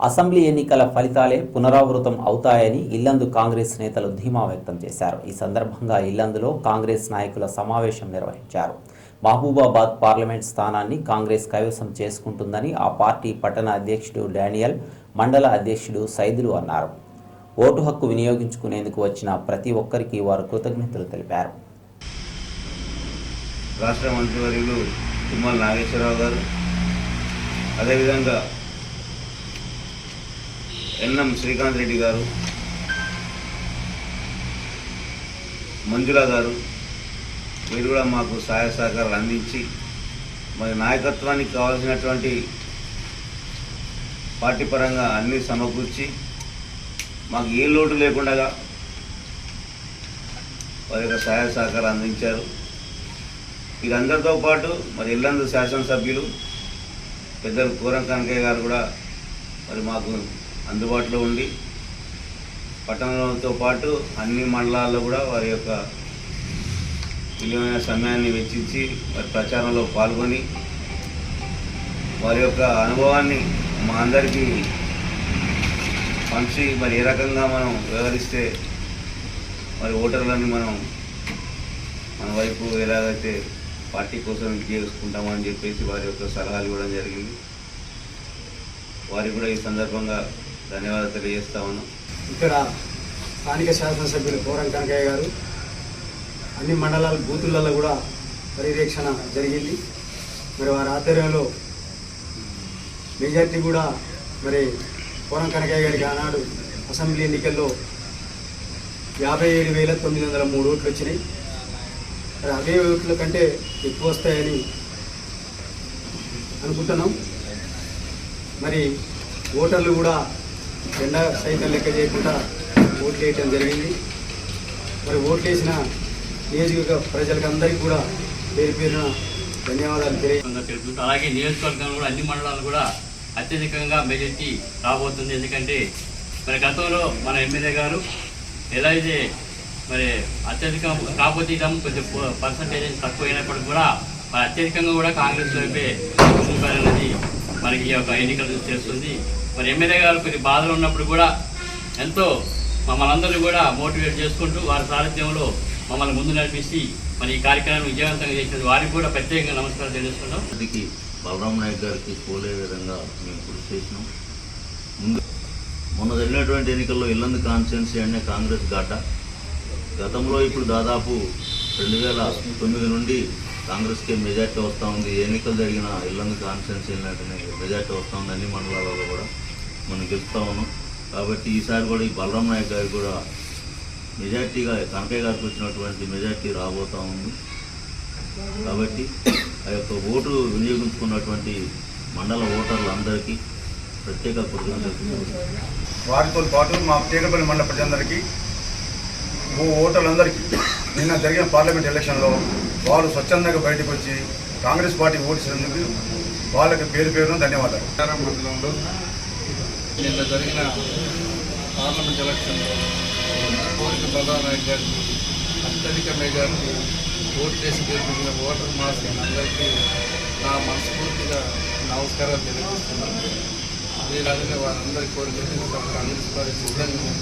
Assembly ఎన్నికల ఫలితాలే పునరావృతం అవుతాయని ఇల్లందు కాంగ్రెస్ నేతలు ధీమా వ్యక్తం చేశారు. ఈ సందర్భంగా ఇల్లందులో కాంగ్రెస్ నాయకుల సమావేశం నిర్వహించారు. మహబూబాబాద్ పార్లమెంట్ స్థానాన్ని కాంగ్రెస్ కైవసం చేసుకుంటుందని ఆ పార్టీ పట్టణ అధ్యక్షుడు డానియల్ మండల అధ్యక్షుడు సైదులు అన్నారు. ఓటు హక్కు వినియోగించుకునేందుకు వచ్చిన ప్రతి ఒక్కరికి వారు కృతజ్ఞతలు తెలిపారు. రాష్ట్ర మంత్రివర్యులు తుమ్మల నాగేశ్వరరావు గారు అదేవిధంగా ఎన్ఎం శ్రీకాంత్ రెడ్డి గారు మంజుల గారు వీరు కూడా మాకు సహాయ సహకారాలు అందించి మరి నాయకత్వానికి కావాల్సినటువంటి పార్టీ పరంగా అన్నీ సమకూర్చి మాకు ఏ లోటు లేకుండా వారి యొక్క సహాయ సహకారాలు అందించారు. వీరందరితో పాటు మరి ఇల్లందు శాసనసభ్యులు పెద్దలు కూరం కనకయ్య గారు కూడా మరి మాకు అందుబాటులో ఉండి పట్టణంతో పాటు అన్ని మండలాల్లో కూడా వారి యొక్క విలువైన సమయాన్ని వెచ్చించి వారి ప్రచారంలో పాల్గొని వారి యొక్క అనుభవాన్ని మా అందరికీ పంచి మరి ఏ రకంగా మనం వ్యవహరిస్తే మరి ఓటర్లని మనం మన వైపు ఎలాగైతే పార్టీ కోసం చేసుకుంటామని చెప్పేసి వారి యొక్క సలహాలు ఇవ్వడం జరిగింది. వారికి కూడా ఈ సందర్భంగా ధన్యవాదాలు తెలియజేస్తా ఉన్నాం. ఇక్కడ స్థానిక శాసనసభ్యులు కోరం కనకయ్య గారు అన్ని మండలాల బూతులలో కూడా పర్యవేక్షణ జరిగింది. మరి వారి ఆధ్వర్యంలో మెజార్టీ కూడా మరి కోరం కనకయ్య గారికి ఆనాడు అసెంబ్లీ ఎన్నికల్లో యాభై ఏడు వేల తొమ్మిది వందల మూడు ఓట్లు వచ్చినాయి. మరి అవే ఓట్ల కంటే ఎక్కువ వస్తాయని అనుకుంటున్నాం. మరి ఓటర్లు కూడా జెండా సైతం లెక్క చేయకుండా ఓట్లు వేయటం జరిగింది. మరి ఓట్లు వేసిన నియోజకవర్గ ప్రజలకందరికీ కూడా పేరు పేరున ధన్యవాదాలు తెలియ అలాగే నియోజకవర్గం కూడా అన్ని మండలాలు కూడా అత్యధికంగా మెజార్టీ రాబోతుంది. ఎందుకంటే మరి గతంలో మన ఎమ్మెల్యే గారు ఎలా అయితే మరి అత్యధిక కాకపోతే కొంచెం పర్సంటేజ్ తక్కువ అయినప్పటికీ కూడా మరి అత్యధికంగా కూడా కాంగ్రెస్ వైపే అనేది మనకి ఈ యొక్క ఎన్నికలు చేస్తుంది. మరి ఎమ్మెల్యే గారు కొన్ని బాధలు ఉన్నప్పుడు కూడా ఎంతో మమ్మల్ని అందరినీ కూడా మోటివేట్ చేసుకుంటూ వారి సారథ్యంలో మమ్మల్ని ముందు నడిపిస్తూ మరి ఈ కార్యక్రమాన్ని విజయవంతంగా చేసిన వారికి కూడా ప్రత్యేకంగా నమస్కారం తెలియజేస్తున్నాం. అందుకే బలరాం నాయక్ గారికి పోలే విధంగా మేము కృషి చేసినాం. ముందు మొన్న జరిగినటువంటి ఎన్నికల్లో ఇల్లందు కాన్స్టిట్యున్సీ అనే కాంగ్రెస్ గడ్డ గతంలో ఇప్పుడు దాదాపు రెండు వేల తొమ్మిది నుండి కాంగ్రెస్కి మెజార్టీ వస్తూ ఉంది ఎన్నికలు జరిగిన ఇల్లందు కాన్స్టిట్యున్సీ వెంటనే మెజార్టీ వస్తూ ఉంది అన్ని మండలాలలో కూడా మనం గెలుస్తూ ఉన్నాం. కాబట్టి ఈసారి కూడా ఈ బలరాం నాయక్ గారికి కూడా మెజార్టీగా కనకయ్య గారికి వచ్చినటువంటి మెజార్టీ రాబోతూ ఉంది. కాబట్టి ఆ యొక్క ఓటు వినియోగించుకున్నటువంటి మండల ఓటర్లందరికీ ప్రత్యేక వారితో పాటు మా తీగపల్లి మండల ప్రజలందరికీ ఓ ఓటర్లందరికీ నిన్న జరిగిన పార్లమెంట్ ఎలక్షన్లో వారు స్వచ్ఛందంగా బయటకు వచ్చి కాంగ్రెస్ పార్టీ ఓటించినందుకు వాళ్ళకి పేరు పేరున ధన్యవాదాలు. మండలంలో నిన్న జరిగిన పార్లమెంట్ ఎలక్షన్లో కోరిక బలరామయ్య గారికి అత్యధిక మెజార్టీ ఓటు చేసి గెలిపించిన ఓటర్ మాస్ అందరికీ నా మనస్ఫూర్తిగా నమస్కారాలు తెలియజేస్తున్నాను. అదేవిధంగా వారందరి కోరిక కాంగ్రెస్ పార్టీ సిద్ధంగా